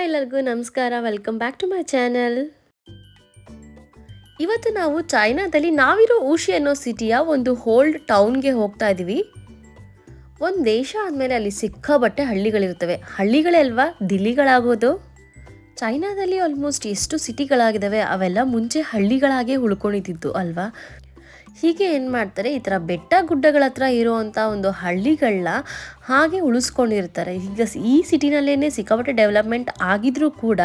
Hi ಎಲ್ಲರಿಗೂ ನಮಸ್ಕಾರ. Welcome back to my channel ಇವತ್ತು ನಾವು ಚೈನಾದಲ್ಲಿ ನಾವಿರೋ ಊಶಿ ಅನ್ನೋ ಸಿಟಿಯ ಒಂದು ಹೋಲ್ಡ್ ಟೌನ್ಗೆ ಹೋಗ್ತಾ ಇದ್ದೀವಿ ಒಂದು ದೇಶ ಆದಮೇಲೆ ಅಲ್ಲಿ ಸಿಕ್ಕಾಬಟ್ಟೆ ಹಳ್ಳಿಗಳಿರ್ತವೆ ಹಳ್ಳಿಗಳೇ ಅಲ್ವಾ? ದಿಲ್ಲಿಗಳಾಗೋದು? ಚೈನಾದಲ್ಲಿ ಆಲ್ಮೋಸ್ಟ್ ಎಷ್ಟು ಸಿಟಿಗಳಾಗಿದ್ದಾವೆ ಅವೆಲ್ಲ ಮುಂಚೆ ಹಳ್ಳಿಗಳಾಗೇ ಉಳ್ಕೊಂಡಿದ್ದು ಅಲ್ವಾ? ಹೀಗೆ ಏನು ಮಾಡ್ತಾರೆ, ಈ ಥರ ಬೆಟ್ಟ ಗುಡ್ಡಗಳ ಹತ್ರ ಇರುವಂಥ ಒಂದು ಹಳ್ಳಿಗಳನ್ನ ಹಾಗೆ ಉಳಿಸ್ಕೊಂಡಿರ್ತಾರೆ. ಈಗ ಈ ಸಿಟಿನಲ್ಲೇ ಸಿಕ್ಕಾಪಟ್ಟೆ ಡೆವಲಪ್ಮೆಂಟ್ ಆಗಿದ್ರೂ ಕೂಡ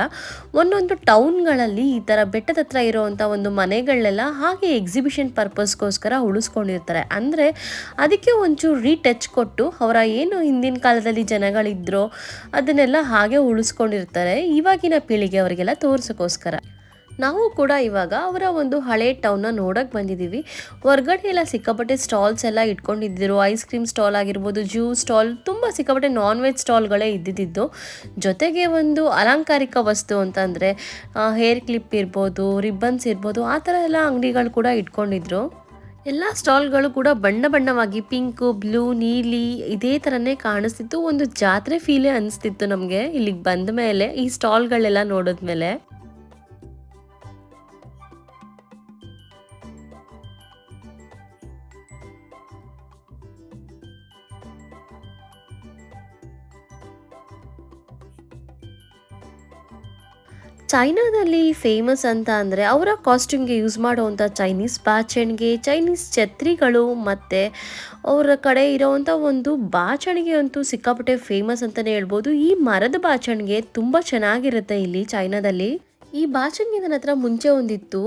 ಒಂದೊಂದು ಟೌನ್ಗಳಲ್ಲಿ ಈ ಥರ ಬೆಟ್ಟದ ಹತ್ರ ಇರುವಂಥ ಒಂದು ಮನೆಗಳನ್ನೆಲ್ಲ ಹಾಗೆ ಎಕ್ಸಿಬಿಷನ್ ಪರ್ಪಸ್ಗೋಸ್ಕರ ಉಳಿಸ್ಕೊಂಡಿರ್ತಾರೆ. ಅಂದರೆ ಅದಕ್ಕೆ ಒಂಚೂರು ರೀಟಚ್ ಕೊಟ್ಟು ಅವರ ಏನು ಹಿಂದಿನ ಕಾಲದಲ್ಲಿ ಜನಗಳಿದ್ರೋ ಅದನ್ನೆಲ್ಲ ಹಾಗೆ ಉಳಿಸ್ಕೊಂಡಿರ್ತಾರೆ. ಇವಾಗಿನ ಪೀಳಿಗೆ ಅವರಿಗೆಲ್ಲ ತೋರ್ಸೋಕ್ಕೋಸ್ಕರ ನಾವು ಕೂಡ ಇವಾಗ ಅವರ ಒಂದು ಹಳೆ ಟೌನ್ನ ನೋಡಕ್ಕೆ ಬಂದಿದ್ದೀವಿ. ಹೊರ್ಗಡೆ ಎಲ್ಲ ಸಿಕ್ಕಾಪಟ್ಟೆ ಸ್ಟಾಲ್ಸ್ ಎಲ್ಲ ಇಟ್ಕೊಂಡಿದ್ದರು ಐಸ್ ಕ್ರೀಮ್ ಸ್ಟಾಲ್ ಆಗಿರ್ಬೋದು ಜ್ಯೂಸ್ ಸ್ಟಾಲ್ ತುಂಬ ಸಿಕ್ಕಾಪಟ್ಟೆ ನಾನ್ ವೆಜ್ ಸ್ಟಾಲ್ಗಳೇ ಇದ್ದಿದ್ದು. ಜೊತೆಗೆ ಒಂದು ಅಲಂಕಾರಿಕ ವಸ್ತು ಅಂತಂದರೆ ಹೇರ್ ಕ್ಲಿಪ್ ಇರ್ಬೋದು ರಿಬ್ಬನ್ಸ್ ಇರ್ಬೋದು, ಆ ಥರ ಎಲ್ಲ ಅಂಗಡಿಗಳು ಕೂಡ ಇಟ್ಕೊಂಡಿದ್ರು. ಎಲ್ಲ ಸ್ಟಾಲ್ಗಳು ಕೂಡ ಬಣ್ಣ ಬಣ್ಣವಾಗಿ ಪಿಂಕು ಬ್ಲೂ ನೀಲಿ ಇದೇ ಥರನೇ ಕಾಣಿಸ್ತಿತ್ತು. ಒಂದು ಜಾತ್ರೆ ಫೀಲೇ ಅನಿಸ್ತಿತ್ತು ನಮಗೆ ಇಲ್ಲಿಗೆ ಬಂದ ಮೇಲೆ ಈ ಸ್ಟಾಲ್ಗಳೆಲ್ಲ ನೋಡಿದ್ಮೇಲೆ. ಚೈನಾದಲ್ಲಿ ಫೇಮಸ್ ಅಂತ ಅಂದರೆ ಅವರ ಕಾಸ್ಟ್ಯೂಮ್ಗೆ ಯೂಸ್ ಮಾಡುವಂಥ ಚೈನೀಸ್ ಬಾಚಣಿಗೆ ಚೈನೀಸ್ ಛತ್ರಿಗಳು ಮತ್ತು ಅವರ ಕಡೆ ಇರೋವಂಥ ಒಂದು ಬಾಚಣಿಗೆ ಅಂತೂ ಸಿಕ್ಕಾಪಟ್ಟೆ ಫೇಮಸ್ ಅಂತಲೇ ಹೇಳ್ಬೋದು. ಈ ಮರದ ಬಾಚಣಿಗೆ ತುಂಬ ಚೆನ್ನಾಗಿರುತ್ತೆ ಇಲ್ಲಿ ಚೈನಾದಲ್ಲಿ. ಈ ಬಾಚಣಿಗೆ ನನ್ನ ಹತ್ರ ಮುಂಚೆ ಒಂದಿತ್ತು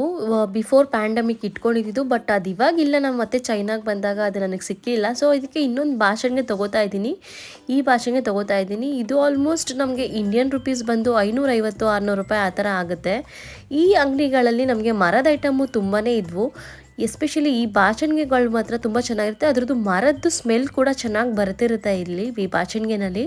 ಬಿಫೋರ್ ಪ್ಯಾಂಡಮಿಕ್ ಇಟ್ಕೊಂಡಿದ್ದು ಬಟ್ ಅದು ಇವಾಗಿಲ್ಲ. ನಾನು ಮತ್ತೆ ಚೈನಾಗೆ ಬಂದಾಗ ಅದು ನನಗೆ ಸಿಕ್ಕಿಲ್ಲ ಸೊ ಇದಕ್ಕೆ ಇನ್ನೊಂದು ಬಾಚಣಿಗೆ ತೊಗೋತಾ ಇದ್ದೀನಿ. ಈ ಬಾಚಣಿಗೆ ತೊಗೋತಾ ಇದ್ದೀನಿ. ಇದು ಆಲ್ಮೋಸ್ಟ್ ನಮಗೆ ಇಂಡಿಯನ್ ರುಪೀಸ್ ಬಂದು ಐನೂರೈವತ್ತು, ಆರುನೂರು ರೂಪಾಯಿ ಆ ಥರ ಆಗುತ್ತೆ. ಈ ಅಂಗಡಿಗಳಲ್ಲಿ ನಮಗೆ ಮರದ ಐಟಮು ತುಂಬಾ ಇದ್ವು. ಎಸ್ಪೆಷಲಿ ಈ ಬಾಚಣಿಗೆಗಳು ಮಾತ್ರ ತುಂಬ ಚೆನ್ನಾಗಿರುತ್ತೆ. ಅದರದ್ದು ಮರದ್ದು ಸ್ಮೆಲ್ ಕೂಡ ಚೆನ್ನಾಗಿ ಬರ್ತಿರುತ್ತೆ ಇಲ್ಲಿ, ಈ ಬಾಚಣಿಗೆನಲ್ಲಿ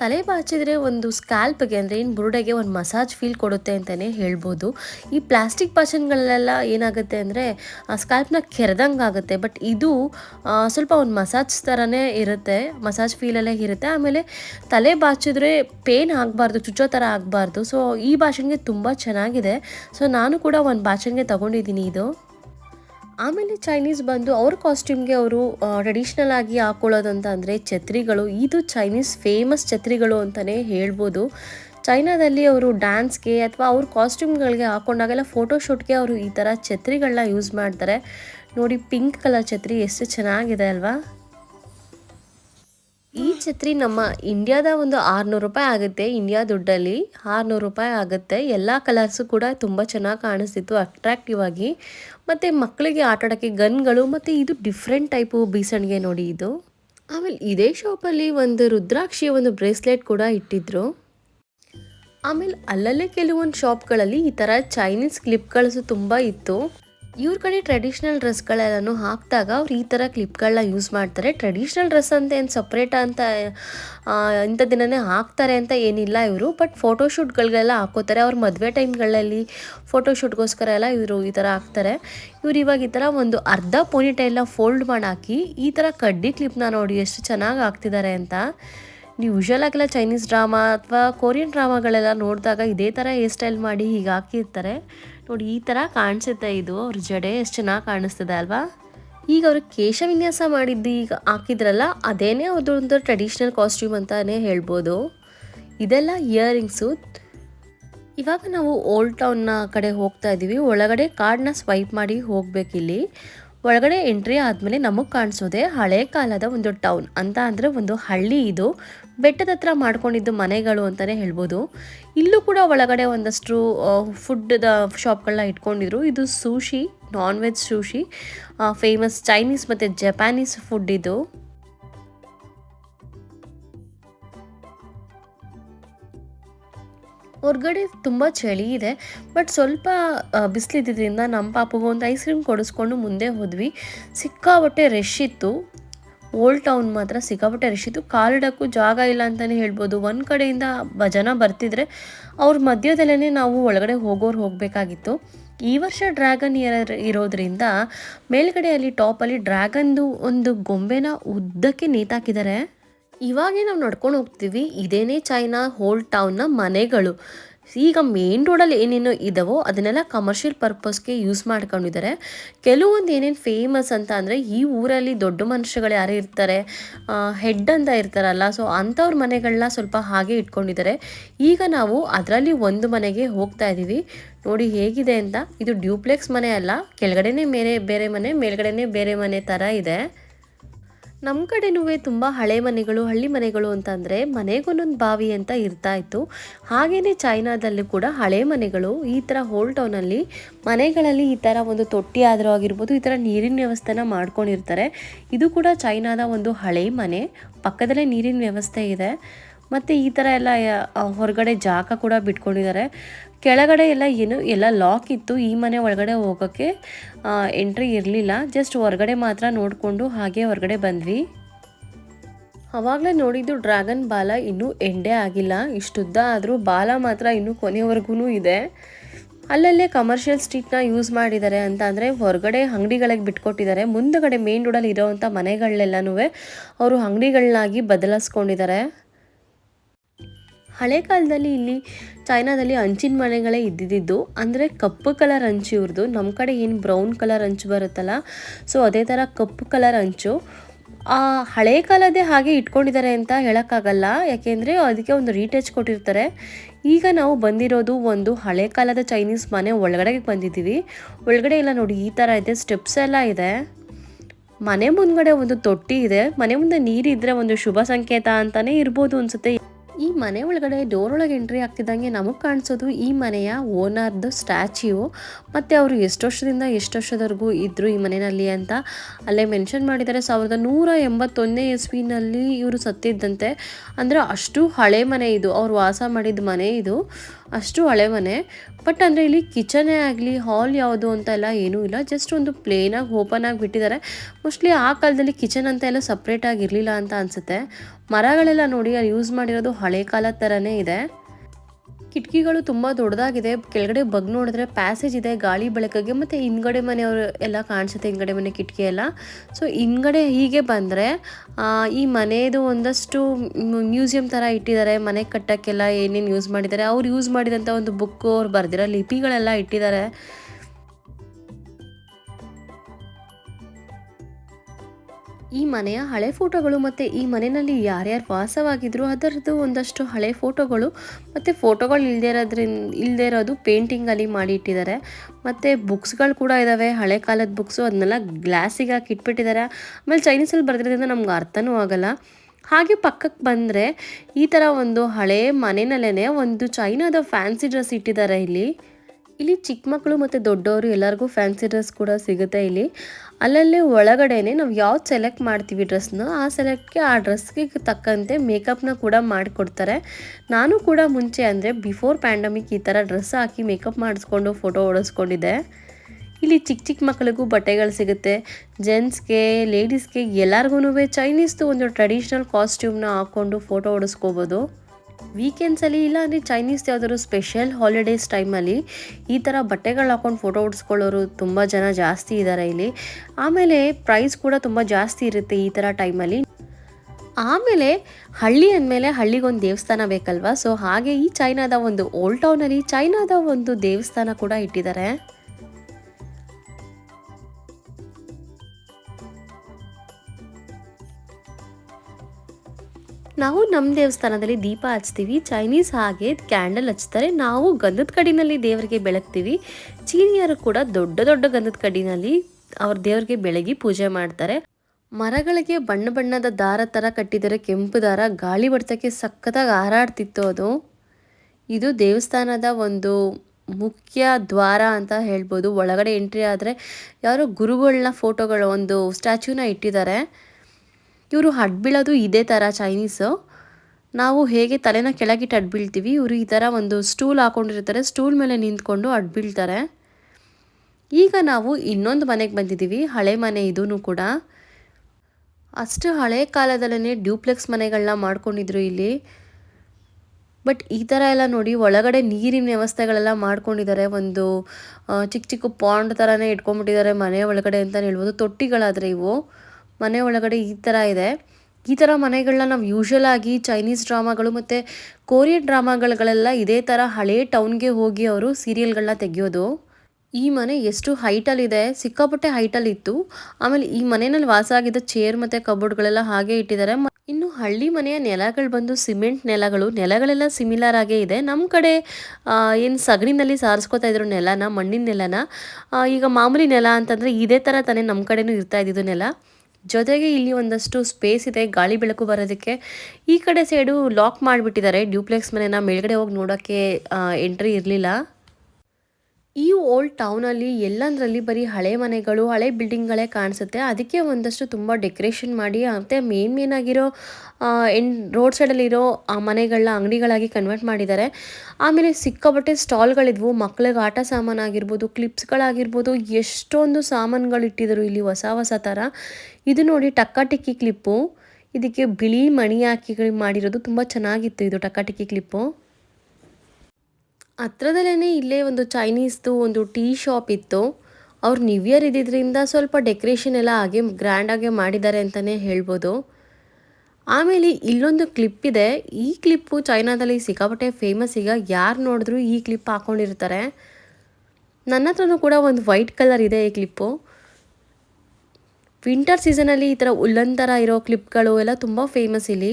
ತಲೆ ಬಾಚಿದ್ರೆ ಒಂದು ಸ್ಕ್ಯಾಲ್ಪ್ಗೆ ಅಂದರೆ ಏನು ಬುರುಡೆಗೆ ಒಂದು ಮಸಾಜ್ ಫೀಲ್ ಕೊಡುತ್ತೆ ಅಂತಲೇ ಹೇಳ್ಬೋದು. ಈ ಪ್ಲಾಸ್ಟಿಕ್ ಬಾಚನ್ಗಳಲ್ಲೆಲ್ಲ ಏನಾಗುತ್ತೆ ಅಂದರೆ, ಆ ಸ್ಕ್ಯಾಲ್ಪ್ನ ಕೆರೆದಂಗೆ ಆಗುತ್ತೆ. ಬಟ್ ಇದು ಸ್ವಲ್ಪ ಒಂದು ಮಸಾಜ್ ಥರನೇ ಇರುತ್ತೆ, ಮಸಾಜ್ ಫೀಲಲ್ಲೇ ಇರುತ್ತೆ. ಆಮೇಲೆ ತಲೆ ಬಾಚಿದ್ರೆ ಪೇನ್ ಆಗಬಾರ್ದು, ಚುಚ್ಚೋ ಥರ ಆಗಬಾರ್ದು. ಸೊ, ಈ ಬಾಚಣಿಗೆ ತುಂಬ ಚೆನ್ನಾಗಿದೆ. ಸೊ, ನಾನು ಕೂಡ ಒಂದು ಬಾಚಣಿಗೆ ತಗೊಂಡಿದ್ದೀನಿ ಇದು. ಆಮೇಲೆ ಚೈನೀಸ್ ಬಂದು ಅವ್ರ ಕಾಸ್ಟ್ಯೂಮ್ಗೆ ಅವರು ಟ್ರೆಡಿಷ್ನಲ್ ಆಗಿ ಹಾಕೊಳ್ಳೋದಂತ ಅಂದರೆ ಛತ್ರಿಗಳು. ಇದು ಚೈನೀಸ್ ಫೇಮಸ್ ಛತ್ರಿಗಳು ಅಂತಲೇ ಹೇಳ್ಬೋದು. ಚೈನಾದಲ್ಲಿ ಅವರು ಡ್ಯಾನ್ಸ್ಗೆ ಅಥವಾ ಅವ್ರ ಕಾಸ್ಟ್ಯೂಮ್ಗಳಿಗೆ ಹಾಕೊಂಡಾಗೆಲ್ಲ ಫೋಟೋಶೂಟ್ಗೆ ಅವರು ಈ ಥರ ಛತ್ರಿಗಳನ್ನ ಯೂಸ್ ಮಾಡ್ತಾರೆ. ನೋಡಿ ಪಿಂಕ್ ಕಲರ್ ಛತ್ರಿ ಎಷ್ಟು ಚೆನ್ನಾಗಿದೆ ಅಲ್ವಾ? ಈ ಛತ್ರಿ ನಮ್ಮ ಇಂಡಿಯಾದ ಒಂದು ಆರುನೂರು ರೂಪಾಯಿ ಆಗುತ್ತೆ. ಇಂಡಿಯಾ ದುಡ್ಡಲ್ಲಿ ಆರುನೂರು ರೂಪಾಯಿ ಆಗುತ್ತೆ. ಎಲ್ಲ ಕಲರ್ಸು ಕೂಡ ತುಂಬ ಚೆನ್ನಾಗಿ ಕಾಣಿಸ್ತಿತ್ತು ಅಟ್ರಾಕ್ಟಿವ್ ಆಗಿ. ಮತ್ತು ಮಕ್ಕಳಿಗೆ ಆಟಾಡೋಕ್ಕೆ ಗನ್ಗಳು ಮತ್ತು ಇದು ಡಿಫ್ರೆಂಟ್ ಟೈಪು ಬೀಸಣಿಗೆ ನೋಡಿ ಇದು. ಆಮೇಲೆ ಇದೇ ಶಾಪಲ್ಲಿ ಒಂದು ರುದ್ರಾಕ್ಷಿಯ ಒಂದು ಬ್ರೇಸ್ಲೆಟ್ ಕೂಡ ಇಟ್ಟಿದ್ರು. ಆಮೇಲೆ ಅಲ್ಲಲ್ಲೇ ಕೆಲವೊಂದು ಶಾಪ್ಗಳಲ್ಲಿ ಈ ಥರ ಚೈನೀಸ್ ಕ್ಲಿಪ್ಗಳು ತುಂಬ ಇತ್ತು. ಇವ್ರ ಕಡೆ ಟ್ರೆಡಿಷ್ನಲ್ ಡ್ರೆಸ್ಗಳೆಲ್ಲನೂ ಹಾಕಿದಾಗ ಅವ್ರು ಈ ಥರ ಕ್ಲಿಪ್ಗಳನ್ನ ಯೂಸ್ ಮಾಡ್ತಾರೆ. ಟ್ರೆಡಿಷ್ನಲ್ ಡ್ರೆಸ್ ಅಂತ ಏನು ಸಪ್ರೇಟ್ ಅಂತ ಇಂಥ ದಿನನೇ ಹಾಕ್ತಾರೆ ಅಂತ ಏನಿಲ್ಲ ಇವರು ಬಟ್ ಫೋಟೋಶೂಟ್ಗಳಿಗೆಲ್ಲ ಹಾಕೋತಾರೆ. ಅವ್ರ ಮದುವೆ ಟೈಮ್ಗಳಲ್ಲಿ ಫೋಟೋಶೂಟ್ಗೋಸ್ಕರ ಎಲ್ಲ ಇವರು ಈ ಥರ ಹಾಕ್ತಾರೆ. ಇವ್ರು ಇವಾಗ ಈ ಥರ ಒಂದು ಅರ್ಧ ಪೋನಿಟೈಲ್ನ ಫೋಲ್ಡ್ ಮಾಡಿ ಹಾಕಿ ಈ ಥರ ಕಡ್ಡಿ ಕ್ಲಿಪ್ನ ನೋಡಿ ಎಷ್ಟು ಚೆನ್ನಾಗಿ ಹಾಕ್ತಿದ್ದಾರೆ ಅಂತ. ನೀವು ಯೂಶಲ್ ಆಗಿಲ್ಲ ಚೈನೀಸ್ ಡ್ರಾಮಾ ಅಥವಾ ಕೊರಿಯನ್ ಡ್ರಾಮಾಗಳೆಲ್ಲ ನೋಡಿದಾಗ ಇದೇ ಥರ ಹೇರ್ ಸ್ಟೈಲ್ ಮಾಡಿ ಹೀಗೆ ಹಾಕಿರ್ತಾರೆ. ನೋಡಿ, ಈ ಥರ ಕಾಣಿಸುತ್ತೆ ಇದು. ಅವ್ರ ಜಡೆ ಎಷ್ಟು ಚೆನ್ನಾಗಿ ಕಾಣಿಸ್ತದೆ ಅಲ್ವಾ? ಈಗ ಅವರು ಕೇಶ ವಿನ್ಯಾಸ ಮಾಡಿದ್ದು ಈಗ ಹಾಕಿದ್ರಲ್ಲ, ಅದೇನೇ ಅವ್ರದ್ದೊಂದು ಟ್ರೆಡಿಷ್ನಲ್ ಕಾಸ್ಟ್ಯೂಮ್ ಅಂತಲೇ ಹೇಳ್ಬೋದು. ಇದೆಲ್ಲ ಇಯರಿಂಗ್ಸು ಇವಾಗ ನಾವು ಓಲ್ಡ್ ಟೌನ್ನ ಕಡೆ ಹೋಗ್ತಾ ಇದ್ದೀವಿ ಒಳಗಡೆ ಕಾರ್ಡ್ನ ಸ್ವೈಪ್ ಮಾಡಿ ಹೋಗ್ಬೇಕಿಲ್ಲಿ ಒಳಗಡೆ ಎಂಟ್ರಿ ಆದಮೇಲೆ ನಮಗೆ ಕಾಣಿಸೋದೆ ಹಳೆ ಕಾಲದ ಒಂದು ಟೌನ್ ಅಂತ ಅಂದರೆ ಒಂದು ಹಳ್ಳಿ ಇದು. ಬೆಟ್ಟದ ಹತ್ರ ಮಾಡ್ಕೊಂಡಿದ್ದು ಮನೆಗಳು ಅಂತಲೇ ಹೇಳ್ಬೋದು. ಇಲ್ಲೂ ಕೂಡ ಒಳಗಡೆ ಒಂದಷ್ಟು ಫುಡ್ದ ಶಾಪ್ಗಳನ್ನ ಇಟ್ಕೊಂಡಿದ್ರು. ಇದು sushi non veg sushi famous Chinese ಮತ್ತು ಜಪಾನೀಸ್ ಫುಡ್ ಇದು. ಹೊರ್ಗಡೆ ತುಂಬ ಚಳಿ ಇದೆ ಬಟ್ ಸ್ವಲ್ಪ ಬಿಸಿಲಿದ್ದರಿಂದ ನಮ್ಮ ಪಾಪಗೂ ಒಂದು ಐಸ್ ಕ್ರೀಮ್ ಕೊಡಿಸ್ಕೊಂಡು ಮುಂದೆ ಹೋದ್ವಿ. ಸಿಕ್ಕಾಬಟ್ಟೆ ರಶ್ ಇತ್ತು. ಓಲ್ಡ್ ಟೌನ್ ಮಾತ್ರ ಸಿಕ್ಕಾಪಟ್ಟೆ ರಶ್ ಕಾಲಿಡೋಕ್ಕೂ ಜಾಗ ಇಲ್ಲ ಅಂತಲೇ ಹೇಳ್ಬೋದು. ಒಂದು ಕಡೆಯಿಂದ ಜನ ಬರ್ತಿದ್ರೆ ಅವ್ರ ಮಧ್ಯದಲ್ಲೇ ನಾವು ಒಳಗಡೆ ಹೋಗೋರು ಹೋಗಬೇಕಾಗಿತ್ತು. ಈ ವರ್ಷ ಡ್ರ್ಯಾಗನ್ ಇಯರ್ ಇರೋದ್ರಿಂದ ಮೇಲ್ಗಡೆ ಅಲ್ಲಿ ಟಾಪಲ್ಲಿ ಡ್ರ್ಯಾಗನ್ದು ಒಂದು ಗೊಂಬೆನ ಉದ್ದಕ್ಕೆ ನೇತಾಕಿದ್ದಾರೆ ಇವಾಗೇ ನಾವು ನಡ್ಕೊಂಡು ಹೋಗ್ತೀವಿ. ಇದೇನೇ ಚೈನಾ ಹೋಲ್ಡ್ ಟೌನ್ನ ಮನೆಗಳು. ಈಗ ಮೇನ್ ರೋಡಲ್ಲಿ ಏನೇನು ಇದಾವೋ ಅದನ್ನೆಲ್ಲ ಕಮರ್ಷಿಯಲ್ ಪರ್ಪಸ್ಗೆ ಯೂಸ್ ಮಾಡ್ಕೊಂಡಿದ್ದಾರೆ. ಕೆಲವೊಂದು ಏನೇನು ಫೇಮಸ್ ಅಂತ ಅಂದರೆ ಈ ಊರಲ್ಲಿ ದೊಡ್ಡ ಮನುಷ್ಯಗಳು ಯಾರು ಇರ್ತಾರೆ? ಹೆಡ್ ಅಂತ ಇರ್ತಾರಲ್ಲ ಸೊ ಅಂಥವ್ರ ಮನೆಗಳನ್ನ ಸ್ವಲ್ಪ ಹಾಗೆ ಇಟ್ಕೊಂಡಿದ್ದಾರೆ. ಈಗ ನಾವು ಅದರಲ್ಲಿ ಒಂದು ಮನೆಗೆ ಹೋಗ್ತಾ ಇದ್ದೀವಿ ನೋಡಿ ಹೇಗಿದೆ ಅಂತ. ಇದು ಡ್ಯೂಪ್ಲೆಕ್ಸ್ ಮನೆ ಅಲ್ಲ, ಕೆಳಗಡೆನೇ ಮೇಲೆ ಬೇರೆ ಮನೆ, ಮೇಲ್ಗಡೆನೇ ಬೇರೆ ಮನೆ ಥರ ಇದೆ. ನಮ್ಮ ಕಡೆನೂ ತುಂಬ ಹಳೆ ಮನೆಗಳು, ಹಳ್ಳಿ ಮನೆಗಳು ಅಂತಂದರೆ ಮನೆಗೊಂದೊಂದು ಬಾವಿ ಅಂತ ಇರ್ತಾ ಇತ್ತು. ಹಾಗೆಯೇ ಚೈನಾದಲ್ಲೂ ಕೂಡ ಹಳೆ ಮನೆಗಳು, ಈ ಥರ ಹೋಲ್ ಟೌನಲ್ಲಿ ಮನೆಗಳಲ್ಲಿ ಈ ಥರ ಒಂದು ತೊಟ್ಟಿ ಆದರೂ ಆಗಿರ್ಬೋದು, ಈ ಥರ ನೀರಿನ ವ್ಯವಸ್ಥೆನ ಮಾಡ್ಕೊಂಡಿರ್ತಾರೆ. ಇದು ಕೂಡ ಚೈನಾದ ಒಂದು ಹಳೆ ಮನೆ. ಪಕ್ಕದಲ್ಲೇ ನೀರಿನ ವ್ಯವಸ್ಥೆ ಇದೆ. ಮತ್ತು ಈ ಥರ ಎಲ್ಲ ಹೊರಗಡೆ ಜಾಗ ಕೂಡ ಬಿಟ್ಕೊಂಡಿದ್ದಾರೆ. ಕೆಳಗಡೆ ಎಲ್ಲ ಏನು, ಎಲ್ಲ ಲಾಕ್ ಇತ್ತು. ಈ ಮನೆ ಒಳಗಡೆ ಹೋಗೋಕ್ಕೆ ಎಂಟ್ರಿ ಇರಲಿಲ್ಲ. ಜಸ್ಟ್ ಹೊರಗಡೆ ಮಾತ್ರ ನೋಡಿಕೊಂಡು ಹಾಗೆ ಹೊರಗಡೆ ಬಂದ್ವಿ. ಅವಾಗಲೇ ನೋಡಿದ್ದು ಡ್ರ್ಯಾಗನ್ ಬಾಲ ಇನ್ನೂ ಎಂಡೇ ಆಗಿಲ್ಲ. ಇಷ್ಟುದ್ದ ಆದರೂ ಬಾಲ ಮಾತ್ರ ಇನ್ನೂ ಕೊನೆವರೆಗೂ ಇದೆ. ಅಲ್ಲಲ್ಲೇ ಕಮರ್ಷಿಯಲ್ ಸ್ಟ್ರೀಟ್ನ ಯೂಸ್ ಮಾಡಿದ್ದಾರೆ ಅಂತ ಅಂದರೆ ಹೊರಗಡೆ ಅಂಗಡಿಗಳಿಗೆ ಬಿಟ್ಕೊಟ್ಟಿದ್ದಾರೆ. ಮುಂದಗಡೆ ಮೇನ್ ರೋಡಲ್ಲಿ ಇರೋವಂಥ ಮನೆಗಳನ್ನೆಲ್ಲನೂ ಅವರು ಅಂಗಡಿಗಳನ್ನಾಗಿ ಬದಲಾಯಿಸ್ಕೊಂಡಿದ್ದಾರೆ ಹಳೆ ಕಾಲದಲ್ಲಿ ಇಲ್ಲಿ ಚೈನಾದಲ್ಲಿ ಹಂಚಿನ ಮನೆಗಳೇ ಇದ್ದಿದ್ದು, ಅಂದರೆ ಕಪ್ಪು ಕಲರ್ ಹಂಚು ಇವ್ರದ್ದು ನಮ್ಮ ಕಡೆ ಏನು ಬ್ರೌನ್ ಕಲರ್ ಹಂಚು ಬರುತ್ತಲ್ಲ ಸೊ ಅದೇ ಥರ ಕಪ್ಪು ಕಲರ್ ಹಂಚು. ಆ ಹಳೆ ಕಾಲದೇ ಹಾಗೆ ಇಟ್ಕೊಂಡಿದ್ದಾರೆ ಅಂತ ಹೇಳೋಕ್ಕಾಗಲ್ಲ, ಯಾಕೆಂದರೆ ಅದಕ್ಕೆ ಒಂದು ರೀಟಚ್ ಕೊಟ್ಟಿರ್ತಾರೆ. ಈಗ ನಾವು ಬಂದಿರೋದು ಒಂದು ಹಳೆ ಕಾಲದ ಚೈನೀಸ್ ಮನೆ ಒಳಗಡೆಗೆ ಬಂದಿದ್ದೀವಿ. ಒಳಗಡೆ ಎಲ್ಲ ನೋಡಿ, ಈ ಥರ ಇದೆ ಸ್ಟೆಪ್ಸ್ ಎಲ್ಲ ಇದೆ. ಮನೆ ಮುಂದ್ಗಡೆ ಒಂದು ತೊಟ್ಟಿ ಇದೆ, ಮನೆ ಮುಂದೆ ನೀರಿದ್ರೆ ಒಂದು ಶುಭ ಸಂಕೇತ ಅಂತಾನೆ ಇರ್ಬೋದು ಅನ್ಸುತ್ತೆ. ಈ ಮನೆ ಒಳಗಡೆ ಡೋರ್ ಒಳಗೆ ಎಂಟ್ರಿ ಆಗ್ತಿದ್ದಂಗೆ ನಮಗೆ ಕಾಣಿಸೋದು ಈ ಮನೆಯ ಓನರ್ದು ಸ್ಟ್ಯಾಚ್ಯೂ ಮತ್ತು ಅವರು ಎಷ್ಟು ವರ್ಷದಿಂದ ಎಷ್ಟು ವರ್ಷದವರೆಗೂ ಇದ್ದರು ಈ ಮನೆಯಲ್ಲಿ ಅಂತ ಅಲ್ಲೇ ಮೆನ್ಷನ್ ಮಾಡಿದ್ದಾರೆ. ಸಾವಿರದ ನೂರ ಎಂಬತ್ತೊಂದನೇ ಇಸ್ವಿನಲ್ಲಿ ಇವರು ಸತ್ತಿದ್ದಂತೆ. ಅಂದರೆ ಅಷ್ಟು ಹಳೆ ಮನೆ ಇದು. ಅವ್ರು ವಾಸ ಮಾಡಿದ ಮನೆ ಇದು. ಅಷ್ಟು ಹಳೆ ಮನೆ ಬಟ್ ಅಂದರೆ ಇಲ್ಲಿ ಕಿಚನೇ ಆಗಲಿ ಹಾಲ್ ಯಾವುದು ಅಂತ ಎಲ್ಲ ಏನೂ ಇಲ್ಲ. ಜಸ್ಟ್ ಒಂದು ಪ್ಲೇನಾಗಿ ಓಪನ್ ಆಗಿ ಬಿಟ್ಟಿದ್ದಾರೆ. ಮೋಸ್ಟ್ಲಿ ಆ ಕಾಲದಲ್ಲಿ ಕಿಚನ್ ಅಂತ ಎಲ್ಲ ಸಪ್ರೇಟಾಗಿ ಇರಲಿಲ್ಲ ಅಂತ ಅನಿಸುತ್ತೆ. ಮರಗಳೆಲ್ಲ ನೋಡಿ, ಅಲ್ಲಿ ಯೂಸ್ ಮಾಡಿರೋದು ಹಳೆ ಕಾಲದ ಥರನೇ ಇದೆ. ಕಿಟಕಿಗಳು ತುಂಬ ದೊಡ್ಡದಾಗಿದೆ. ಕೆಳಗಡೆ ಬಗ್ ನೋಡಿದ್ರೆ ಪ್ಯಾಸೇಜ್ ಇದೆ, ಗಾಳಿ ಬೆಳಕಿಗೆ ಮತ್ತು ಹಿಂದ್ಗಡೆ ಮನೆಯವರು ಎಲ್ಲ ಕಾಣಿಸುತ್ತೆ, ಹಿಂದ್ಗಡೆ ಮನೆ ಕಿಟಕಿ ಎಲ್ಲ. ಸೊ ಹಿಂದ್ಗಡೆ ಹೀಗೆ ಬಂದರೆ ಈ ಮನೆಯದು ಒಂದಷ್ಟು ಮ್ಯೂಸಿಯಂ ಥರ ಇಟ್ಟಿದ್ದಾರೆ. ಮನೆ ಕಟ್ಟಕ್ಕೆಲ್ಲ ಏನೇನು ಯೂಸ್ ಮಾಡಿದ್ದಾರೆ. ಅವ್ರು ಯೂಸ್ ಮಾಡಿದಂಥ ಒಂದು ಬುಕ್ಕು ಅವ್ರು ಬರೆದಿರೋ ಲಿಪಿಗಳೆಲ್ಲ ಇಟ್ಟಿದ್ದಾರೆ. ಈ ಮನೆಯ ಹಳೆ ಫೋಟೋಗಳು ಮತ್ತು ಈ ಮನೆಯಲ್ಲಿ ಯಾರ್ಯಾರು ವಾಸವಾಗಿದ್ರು ಅದರದ್ದು ಒಂದಷ್ಟು ಹಳೆ ಫೋಟೋಗಳು ಮತ್ತು ಫೋಟೋಗಳು ಇಲ್ಲದೇ ಇರೋದ್ರಿಂದ ಇಲ್ಲದೇ ಇರೋದು ಪೇಂಟಿಂಗಲ್ಲಿ ಮಾಡಿ ಇಟ್ಟಿದ್ದಾರೆ. ಮತ್ತು ಬುಕ್ಸ್ಗಳು ಕೂಡ ಇದ್ದಾವೆ ಹಳೆ ಕಾಲದ ಬುಕ್ಸು ಅದನ್ನೆಲ್ಲ ಗ್ಲಾಸಿಗೆ ಹಾಕಿ ಇಟ್ಬಿಟ್ಟಿದ್ದಾರೆ. ಆಮೇಲೆ ಚೈನೀಸಲ್ಲಿ ಬರೆದಿರೋದ್ರಿಂದ ನಮ್ಗೆ ಅರ್ಥನೂ ಆಗಲ್ಲ. ಹಾಗೆ ಪಕ್ಕಕ್ಕೆ ಬಂದರೆ ಈ ಥರ ಒಂದು ಹಳೆ ಮನೆಯಲ್ಲೇ ಒಂದು ಚೈನಾದ ಫ್ಯಾನ್ಸಿ ಡ್ರೆಸ್ ಇಟ್ಟಿದ್ದಾರೆ ಇಲ್ಲಿ. ಇಲ್ಲಿ ಚಿಕ್ಕ ಮಕ್ಕಳು ಮತ್ತು ದೊಡ್ಡವರು ಎಲ್ಲರಿಗೂ ಫ್ಯಾನ್ಸಿ ಡ್ರೆಸ್ ಕೂಡ ಸಿಗುತ್ತೆ ಇಲ್ಲಿ. ಅಲ್ಲಲ್ಲೇ ಒಳಗಡೆನೆ ನಾವು ಯಾವ್ದು ಸೆಲೆಕ್ಟ್ ಮಾಡ್ತೀವಿ ಡ್ರೆಸ್ನ ಆ ಸೆಲೆಕ್ಟ್ಗೆ ಆ ಡ್ರೆಸ್ಗೆ ತಕ್ಕಂತೆ ಮೇಕಪ್ನ ಕೂಡ ಮಾಡಿಕೊಡ್ತಾರೆ. ನಾನು ಕೂಡ ಮುಂಚೆ ಅಂದರೆ ಬಿಫೋರ್ ಪ್ಯಾಂಡಮಿಕ್ ಈ ಥರ ಡ್ರೆಸ್ ಹಾಕಿ ಮೇಕಪ್ ಮಾಡಿಸ್ಕೊಂಡು ಫೋಟೋ ಓಡಿಸ್ಕೊಂಡಿದ್ದೆ. ಇಲ್ಲಿ ಚಿಕ್ಕ ಚಿಕ್ಕ ಮಕ್ಕಳಿಗೂ ಬಟ್ಟೆಗಳು ಸಿಗುತ್ತೆ. ಜೆಂಟ್ಸ್ಗೆ ಲೇಡೀಸ್ಗೆ ಎಲ್ಲರಿಗೂ ಚೈನೀಸ್ದು ಒಂದು ಟ್ರೆಡಿಷ್ನಲ್ ಕಾಸ್ಟ್ಯೂಮ್ನ ಹಾಕ್ಕೊಂಡು ಫೋಟೋ ಹೊಡೆಸ್ಕೋಬೋದು ವೀಕೆಂಡ್ಸಲ್ಲಿ ಇಲ್ಲ ಅಂದರೆ ಚೈನೀಸ್ ಯಾವುದಾದ್ರು ಸ್ಪೆಷಲ್ ಹಾಲಿಡೇಸ್ ಟೈಮಲ್ಲಿ ಈ ಥರ ಬಟ್ಟೆಗಳು ಹಾಕೊಂಡು ಫೋಟೋ ಹೊಡ್ಸ್ಕೊಳ್ಳೋರು ತುಂಬ ಜನ ಜಾಸ್ತಿ ಇದ್ದಾರೆ ಇಲ್ಲಿ. ಆಮೇಲೆ ಪ್ರೈಸ್ ಕೂಡ ತುಂಬ ಜಾಸ್ತಿ ಇರುತ್ತೆ ಈ ಥರ ಟೈಮಲ್ಲಿ ಆಮೇಲೆ ಹಳ್ಳಿ ಅಂದಮೇಲೆ ಹಳ್ಳಿಗೊಂದು ದೇವಸ್ಥಾನ ಬೇಕಲ್ವಾ? ಸೊ ಹಾಗೆ ಈ ಚೈನಾದ ಒಂದು ಓಲ್ಡ್ ಟೌನಲ್ಲಿ ಚೈನಾದ ಒಂದು ದೇವಸ್ಥಾನ ಕೂಡ ಇಟ್ಟಿದ್ದಾರೆ. ನಾವು ನಮ್ಮ ದೇವಸ್ಥಾನದಲ್ಲಿ ದೀಪ ಹಚ್ತೀವಿ ಚೈನೀಸ್ ಹಾಗೆ ಕ್ಯಾಂಡಲ್ ಹಚ್ತಾರೆ. ನಾವು ಗಂಧದ ಕಡಿನಲ್ಲಿ ದೇವರಿಗೆ ಬೆಳಗ್ತೀವಿ. ಚೀನಿಯರು ಕೂಡ ದೊಡ್ಡ ದೊಡ್ಡ ಗಂಧದ ಕಡಿನಲ್ಲಿ ಅವ್ರ ದೇವರಿಗೆ ಬೆಳಗಿ ಪೂಜೆ ಮಾಡ್ತಾರೆ. ಮರಗಳಿಗೆ ಬಣ್ಣ ಬಣ್ಣದ ದಾರ ಥರ ಕಟ್ಟಿದರೆ ಕೆಂಪು ದಾರ, ಗಾಳಿ ಬಡ್ತಕ್ಕೆ ಸಖತ್ತಾಗಿ ಹಾರಾಡ್ತಿತ್ತು ಅದು. ಇದು ದೇವಸ್ಥಾನದ ಒಂದು ಮುಖ್ಯ ದ್ವಾರ ಅಂತ ಹೇಳ್ಬೋದು. ಒಳಗಡೆ ಎಂಟ್ರಿ ಆದರೆ ಯಾರೋ ಗುರುಗಳನ್ನ ಫೋಟೋಗಳು ಒಂದು ಸ್ಟ್ಯಾಚ್ಯೂನ ಇಟ್ಟಿದ್ದಾರೆ. ಇವರು ಅಡ್ಬೀಳೋದು ಇದೇ ಥರ ಚೈನೀಸು. ನಾವು ಹೇಗೆ ತಲೆನ ಕೆಳಗಿಟ್ಟು ಅಡ್ಬೀಳ್ತೀವಿ ಇವರು ಈ ಥರ ಒಂದು ಸ್ಟೂಲ್ ಹಾಕೊಂಡಿರ್ತಾರೆ, ಸ್ಟೂಲ್ ಮೇಲೆ ನಿಂತ್ಕೊಂಡು ಅಡ್ಬೀಳ್ತಾರೆ ಈಗ ನಾವು ಇನ್ನೊಂದು ಮನೆಗೆ ಬಂದಿದ್ದೀವಿ, ಹಳೆ ಮನೆ ಇದೂ ಕೂಡ. ಅಷ್ಟು ಹಳೆ ಕಾಲದಲ್ಲೇ ಡ್ಯೂಪ್ಲೆಕ್ಸ್ ಮನೆಗಳನ್ನ ಮಾಡ್ಕೊಂಡಿದ್ರು ಇಲ್ಲಿ. ಬಟ್ ಈ ಥರ ಎಲ್ಲ ನೋಡಿ ಒಳಗಡೆ ನೀರಿನ ವ್ಯವಸ್ಥೆಗಳೆಲ್ಲ ಮಾಡ್ಕೊಂಡಿದ್ದಾರೆ, ಒಂದು ಚಿಕ್ಕ ಚಿಕ್ಕ ಪಾಂಡ್ ಥರನೇ ಇಟ್ಕೊಂಡ್ಬಿಟ್ಟಿದ್ದಾರೆ ಮನೆ ಒಳಗಡೆ ಅಂತಲೇ ಹೇಳ್ಬೋದು. ತೊಟ್ಟಿಗಳಾದರೆ ಇವು. ಮನೆ ಒಳಗಡೆ ಈ ಥರ ಇದೆ. ಈ ಥರ ಮನೆಗಳನ್ನ ನಾವು ಯೂಶ್ವಲ್ ಆಗಿ ಚೈನೀಸ್ ಡ್ರಾಮಾಗಳು ಮತ್ತು ಕೊರಿಯನ್ ಡ್ರಾಮಾಗಳೆಲ್ಲ ಇದೇ ಥರ ಹಳೆ ಟೌನ್ಗೆ ಹೋಗಿ ಅವರು ಸೀರಿಯಲ್ಗಳನ್ನ ತೆಗೆಯೋದು. ಈ ಮನೆ ಎಷ್ಟು ಹೈಟಲ್ಲಿದೆ ಸಿಕ್ಕಾಪಟ್ಟೆ ಹೈಟಲ್ಲಿ ಇತ್ತು. ಆಮೇಲೆ ಈ ಮನೆಯಲ್ಲಿ ವಾಸ ಆಗಿದ್ದ ಚೇರ್ ಮತ್ತು ಕಬೋರ್ಡ್ಗಳೆಲ್ಲ ಹಾಗೆ ಇಟ್ಟಿದ್ದಾರೆ. ಇನ್ನು ಹಳ್ಳಿ ಮನೆಯ ನೆಲಗಳು ಬಂದು ಸಿಮೆಂಟ್ ನೆಲಗಳು, ನೆಲಗಳೆಲ್ಲ ಸಿಮಿಲರ್ ಆಗೇ ಇದೆ. ನಮ್ಮ ಕಡೆ ಏನು ಸಗಣಿನಲ್ಲಿ ಸಾರಿಸ್ಕೊತಾ ಇದ್ರು ನೆಲನ, ಮಣ್ಣಿನ ನೆಲನ ಈಗ ಮಾಮೂಲಿ ನೆಲ ಅಂತಂದರೆ ಇದೇ ಥರ ತಾನೇ ನಮ್ಮ ಕಡೆನೂ ಇರ್ತಾ ಇದ್ದಿದ್ದು ನೆಲ. ಜೊತೆಗೆ ಇಲ್ಲಿ ಒಂದಷ್ಟು ಸ್ಪೇಸ್ ಇದೆ, ಗಾಳಿ ಬೆಳಕು ಬರೋದಕ್ಕೆ. ಈ ಕಡೆ ಸೈಡು ಲಾಕ್ ಮಾಡಿಬಿಟ್ಟಿದ್ದಾರೆ. ಡ್ಯೂಪ್ಲೆಕ್ಸ್ ಮನೆನ ಮೇಲ್ಗಡೆ ಹೋಗಿ ನೋಡೋಕ್ಕೆ ಎಂಟ್ರಿ ಇರಲಿಲ್ಲ. ಈ ಓಲ್ಡ್ ಟೌನಲ್ಲಿ ಎಲ್ಲಂದ್ರಲ್ಲಿ ಬರೀ ಹಳೆ ಮನೆಗಳು, ಹಳೆ ಬಿಲ್ಡಿಂಗ್ಗಳೇ ಕಾಣಿಸುತ್ತೆ. ಅದಕ್ಕೆ ಒಂದಷ್ಟು ತುಂಬ ಡೆಕೋರೇಷನ್ ಮಾಡಿ, ಮತ್ತು ಮೇನ್ ಮೇನ್ ಆಗಿರೋ ಎನ್, ರೋಡ್ ಸೈಡಲ್ಲಿರೋ, ಆ ಮನೆಗಳನ್ನ ಅಂಗಡಿಗಳಾಗಿ ಕನ್ವರ್ಟ್ ಮಾಡಿದ್ದಾರೆ. ಆಮೇಲೆ ಸಿಕ್ಕಾಪಟ್ಟೆ ಸ್ಟಾಲ್ಗಳಿದ್ವು. ಮಕ್ಳಿಗೆ ಆಟ ಸಾಮಾನು ಆಗಿರ್ಬೋದು, ಕ್ಲಿಪ್ಸ್ಗಳಾಗಿರ್ಬೋದು, ಎಷ್ಟೊಂದು ಸಾಮಾನುಗಳು ಇಟ್ಟಿದ್ರು ಇಲ್ಲಿ ಹೊಸ ಹೊಸ ಥರ. ಇದು ನೋಡಿ ಟಕ್ಕ ಟಿಕ್ಕಿ ಕ್ಲಿಪ್ಪು. ಇದಕ್ಕೆ ಬಿಳಿ ಮಣಿ ಹಾಕಿ ಮಾಡಿರೋದು ತುಂಬ ಚೆನ್ನಾಗಿತ್ತು ಇದು ಟಕ್ಕ ಟಿಕ್ಕಿ ಕ್ಲಿಪ್ಪು. ಹತ್ರದಲ್ಲೇ ಇಲ್ಲೇ ಒಂದು ಚೈನೀಸ್ದು ಒಂದು ಟೀ ಶಾಪ್ ಇತ್ತು. ಅವ್ರು ನ್ಯೂ ಇಯರ್ ಇದ್ದಿದ್ದರಿಂದ ಸ್ವಲ್ಪ ಡೆಕೋರೇಷನ್ ಎಲ್ಲ ಹಾಗೆ ಗ್ರ್ಯಾಂಡಾಗೆ ಮಾಡಿದ್ದಾರೆ ಅಂತಲೇ ಹೇಳ್ಬೋದು. ಆಮೇಲೆ ಇಲ್ಲೊಂದು ಕ್ಲಿಪ್ ಇದೆ. ಈ ಕ್ಲಿಪ್ಪು ಚೈನಾದಲ್ಲಿ ಸಿಕ್ಕಾಪಟ್ಟೆ ಫೇಮಸ್ ಈಗ ಯಾರು ನೋಡಿದ್ರು ಈ ಕ್ಲಿಪ್ ಹಾಕ್ಕೊಂಡಿರ್ತಾರೆ ನನ್ನ ಹತ್ರನೂ ಕೂಡ ಒಂದು ವೈಟ್ ಕಲರ್ ಇದೆ ಈ ಕ್ಲಿಪ್ಪು ವಿಂಟರ್ ಸೀಸನಲ್ಲಿ ಈ ಥರ ಉಲ್ಲನ್ ಥರ ಇರೋ ಕ್ಲಿಪ್ಗಳು ಎಲ್ಲ ತುಂಬ ಫೇಮಸ್ ಇಲ್ಲಿ.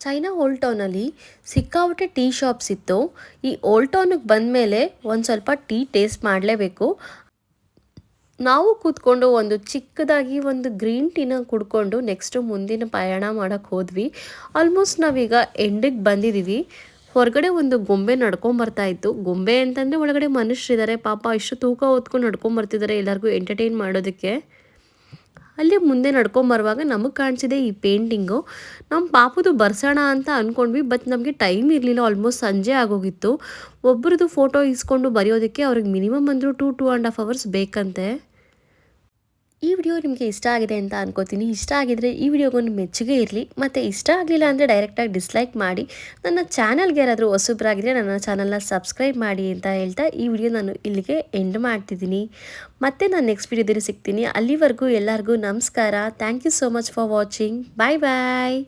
ಚೈನಾ ಓಲ್ಡ್ ಟೌನಲ್ಲಿ ಸಿಕ್ಕಾಪಟ್ಟೆ ಟೀ ಶಾಪ್ಸ್ ಇತ್ತು. ಈ ಓಲ್ಡ್ ಟೌನಿಗೆ ಬಂದಮೇಲೆ ಒಂದು ಸ್ವಲ್ಪ ಟೀ ಟೇಸ್ಟ್ ಮಾಡಲೇಬೇಕು. ನಾವು ಕೂತ್ಕೊಂಡು ಒಂದು ಚಿಕ್ಕದಾಗಿ ಒಂದು ಗ್ರೀನ್ ಟೀನ ಕುಡ್ಕೊಂಡು ನೆಕ್ಸ್ಟು ಮುಂದಿನ ಪ್ರಯಾಣ ಮಾಡೋಕ್ಕೆ ಹೋದ್ವಿ. ಆಲ್ಮೋಸ್ಟ್ ನಾವೀಗ ಎಂಡಿಗೆ ಬಂದಿದ್ದೀವಿ ಹೊರಗಡೆ ಒಂದು ಗೊಂಬೆ ನಡ್ಕೊಂಬರ್ತಾ ಇತ್ತು. ಗೊಂಬೆ ಅಂತಂದರೆ ಒಳಗಡೆ ಮನುಷ್ಯರಿದ್ದಾರೆ. ಪಾಪ ಇಷ್ಟು ತೂಕ ಹೊತ್ಕೊಂಡು ನಡ್ಕೊಂಬರ್ತಿದ್ದಾರೆ ಎಲ್ಲರಿಗೂ ಎಂಟರ್ಟೈನ್ ಮಾಡೋದಕ್ಕೆ. ಅಲ್ಲಿ ಮುಂದೆ ನಡ್ಕೊಂಬರುವಾಗ ನಮಗೆ ಕಾಣಿಸಿದೆ ಈ ಪೇಂಟಿಂಗು. ನಮ್ಮ ಪಾಪದು ಬರ್ಸೋಣ ಅಂತ ಅಂದ್ಕೊಂಡ್ವಿ ಬಟ್ ನಮಗೆ ಟೈಮ್ ಇರಲಿಲ್ಲ, ಆಲ್ಮೋಸ್ಟ್ ಸಂಜೆ ಆಗೋಗಿತ್ತು. ಒಬ್ರದ್ದು ಫೋಟೋ ಇಸ್ಕೊಂಡು ಬರೆಯೋದಕ್ಕೆ ಅವ್ರಿಗೆ ಮಿನಿಮಮ್ ಅಂದರೂ two two and half hours ಬೇಕಂತೆ. ಈ ವಿಡಿಯೋ ನಿಮಗೆ ಇಷ್ಟ ಆಗಿದೆ ಅಂತ ಅನ್ಕೋತೀನಿ. ಇಷ್ಟ ಆಗಿದ್ರೆ ಈ ವಿಡಿಯೋಗೊಂದು ಮೆಚ್ಚುಗೆ ಇರಲಿ. ಮತ್ತು ಇಷ್ಟ ಆಗಲಿಲ್ಲ ಅಂದರೆ ಡೈರೆಕ್ಟಾಗಿ ಡಿಸ್ಲೈಕ್ ಮಾಡಿ. ನನ್ನ ಚಾನಲ್ಗೆ ಯಾರಾದರೂ ಹೊಸಬ್ರಾಗಿದ್ರೆ ನನ್ನ ಚಾನಲ್ನ ಸಬ್ಸ್ಕ್ರೈಬ್ ಮಾಡಿ ಅಂತ ಹೇಳ್ತಾ ಈ ವಿಡಿಯೋ ನಾನು ಇಲ್ಲಿಗೆ ಎಂಡ್ ಮಾಡ್ತಿದ್ದೀನಿ. ಮತ್ತೆ ನಾನು ನೆಕ್ಸ್ಟ್ ವಿಡಿಯೋದಲ್ಲಿ ಸಿಗ್ತೀನಿ. ಅಲ್ಲಿವರೆಗೂ ಎಲ್ಲರಿಗೂ ನಮಸ್ಕಾರ. Thank you so much for watching bye bye